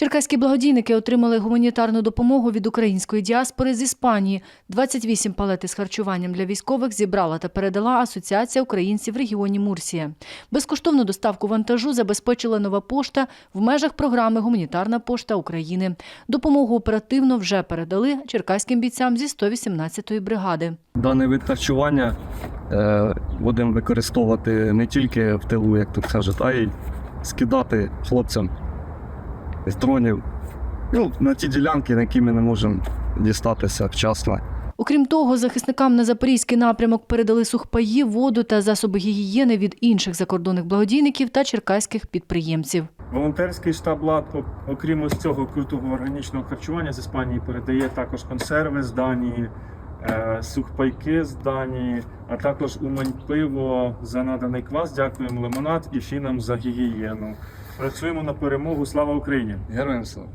Черкаські благодійники отримали гуманітарну допомогу від української діаспори з Іспанії. 28 палет із харчуванням для військових зібрала та передала Асоціація українців в регіоні Мурсія. Безкоштовну доставку вантажу забезпечила нова пошта в межах програми Гуманітарна пошта України. Допомогу оперативно вже передали черкаським бійцям зі 118-ї бригади. Даний вид харчування е, будемо використовувати не тільки в тилу, як тут кажуть, а й скидати хлопцям з дронів ну, на ті ділянки, на які ми не можемо дістатися вчасно. Окрім того, захисникам на запорізький напрямок передали сухпаї, воду та засоби гігієни від інших закордонних благодійників та черкаських підприємців. Волонтерський штаб ЛАД, окрім ось цього крутого органічного харчування з Іспанії, передає також консерви з Данії, е, сухпайки з Данії, а також умань пиво за наданий квас. Дякуємо лимонад і фінам за гігієну. Працюємо на перемогу. Слава Україні! Героям слава!